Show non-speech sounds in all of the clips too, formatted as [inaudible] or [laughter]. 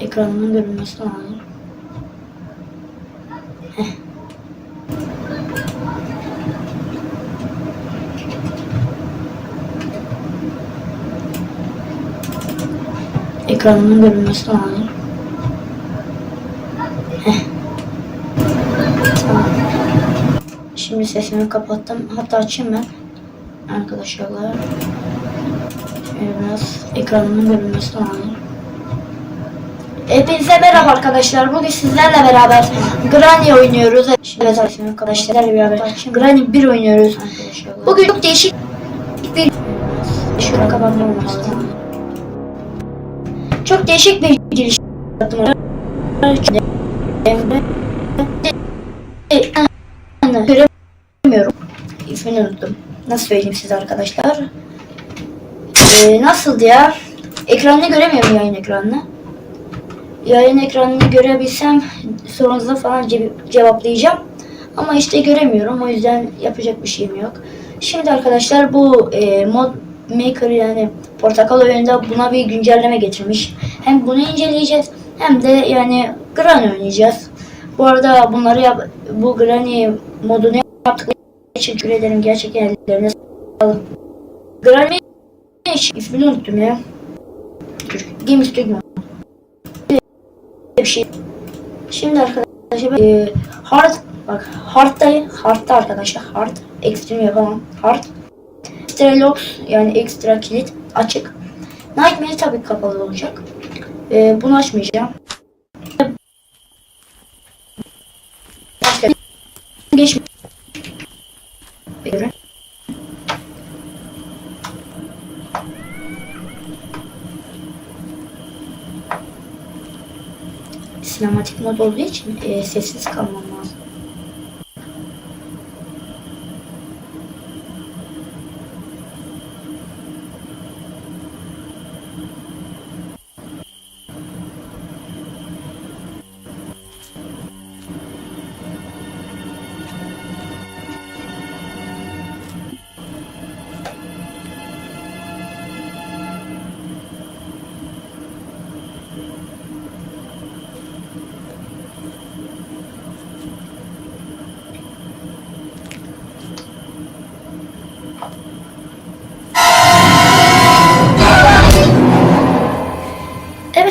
Ekranımın görünmesi lazım. Heh. Ekranımın görünmesi lazım. Heh. Tamam. Şimdi sesimi kapattım. Hatta açayım ben. Arkadaşlar. Şöyle biraz ekranımın görünmesi lazım. Hepinize merhaba arkadaşlar. Bugün sizlerle beraber Granny oynuyoruz. Evet arkadaşlar beraber Granny 1 oynuyoruz. Bugün çok değişik bir şuna kapatmam lazım. Çok değişik bir giriş yaptım. İsmini unuttum. Nasıl söyleyeyim size arkadaşlar? Ee, nasıldı ya? Ekranını göremiyorum yayın ekranını yayın ekranını görebilsem sorunuza falan ce- cevaplayacağım. Ama işte göremiyorum. O yüzden yapacak bir şeyim yok. Şimdi arkadaşlar bu e, mod maker yani portakal oyununda buna bir güncelleme getirmiş. Hem bunu inceleyeceğiz hem de yani Granny oynayacağız. Bu arada bunları yap bu Granny modunu için teşekkür ederim. Gerçekten ellerine sağlık. Granny ismini unuttum ya. Game Studio bir şey. Şimdi arkadaşlar e, hard bak hard'dayım. Hard'da arkadaşlar hard. Extreme yapamam. Hard. Extra locks yani ekstra kilit açık. Nightmare tabii kapalı olacak. E, bunu açmayacağım. Sinematik mod olduğu için e, sessiz kalmam lazım.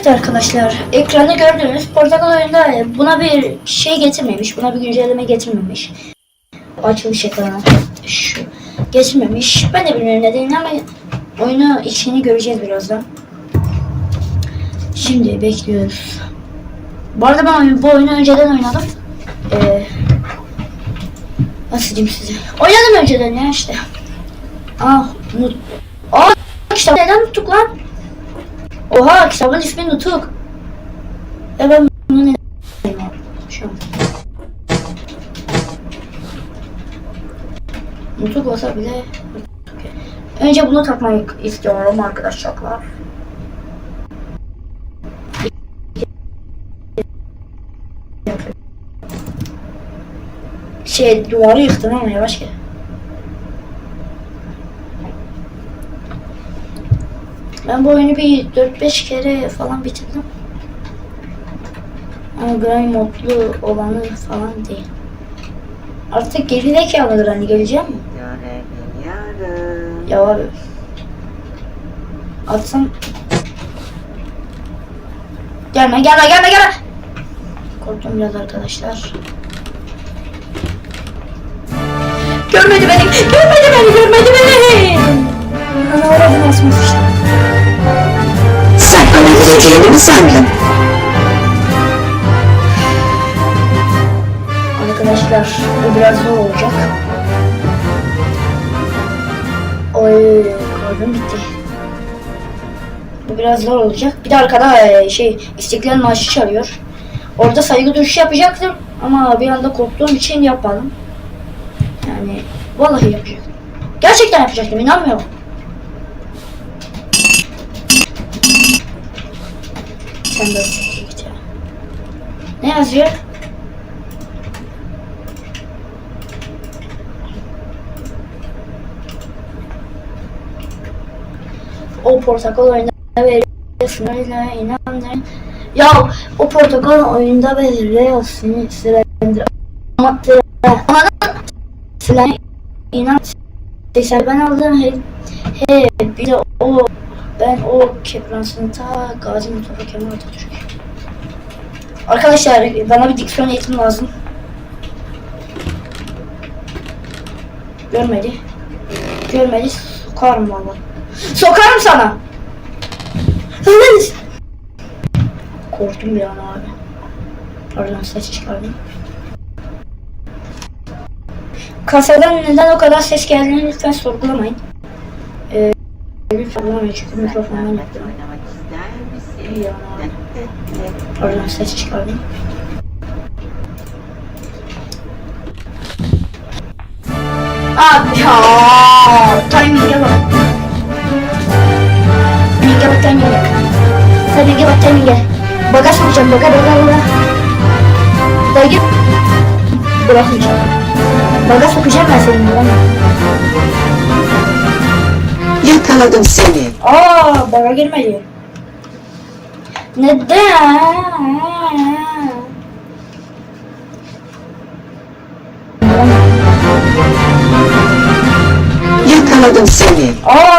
Evet arkadaşlar, ekranı gördüğünüz portakal oyunda buna bir şey getirmemiş, buna bir güncelleme getirmemiş. Açılış ekranı şu getirmemiş. Ben de bilmiyorum nedenini ama oyunu içini göreceğiz birazdan. Şimdi bekliyoruz. Bu arada ben bu oyunu önceden oynadım. Ee, nasıl diyeyim size? Oynadım önceden ya işte. Ah, unut. Aa, kitap neden unuttuk lan? Oha kitabın ismi Nutuk. Ya ben bunu ne Şu an. Nutuk olsa bile Önce bunu takmayı istiyorum arkadaşlar. Şey duvarı yıktım ama yavaş gel. Ben bu oyunu bir 4-5 kere falan bitirdim. Ama Granny modlu olanı falan değil. Artık gerizekalı Granny geleceğim mi? Ya abi. Atsam. Gelme gelme gelme gelme. Korktum biraz arkadaşlar. Görmedi beni. Görmedi beni. Görmedi beni. Mi sandın? Arkadaşlar bu biraz zor olacak. Oy kalbim bitti. Bu biraz zor olacak. Bir de arkada e, şey İstiklal Marşı çalıyor. Orada saygı duruşu yapacaktım ama bir anda korktuğum için yapmadım. Yani vallahi yapacaktım. Gerçekten yapacaktım inanmıyorum. 84 Ne yazıyor? O portakal oyunda veriyorsunuz inandırın. Ya o portakal oyunda belirliyorsun silendir. Ama silendir. İnan. Ben aldım hep. Hep bir de o ben o Keprans'ın ta Gazi Mustafa Kemal Atatürk. Arkadaşlar bana bir diksiyon eğitimi lazım. Görmedi. Görmedi. Sokarım valla. Sokarım sana. [laughs] Korktum bir an abi. Pardon ses çıkardım. Kasadan neden o kadar ses geldiğini lütfen sorgulamayın. Ee, sorgulamayın çünkü mikrofondan yaptım. Misin? Ya. Pardon ses çıkardım. Abi ya timing'e bak. Timing'e bak timing'e. Timing'e bak timing'e. Baga sokacağım baga baga baga. Dayı. Bırakmayacağım. Baga sokacağım ben seni lan. Yakaladım seni. Aa baga girmedi. Neden? Yakaladım seni. Aa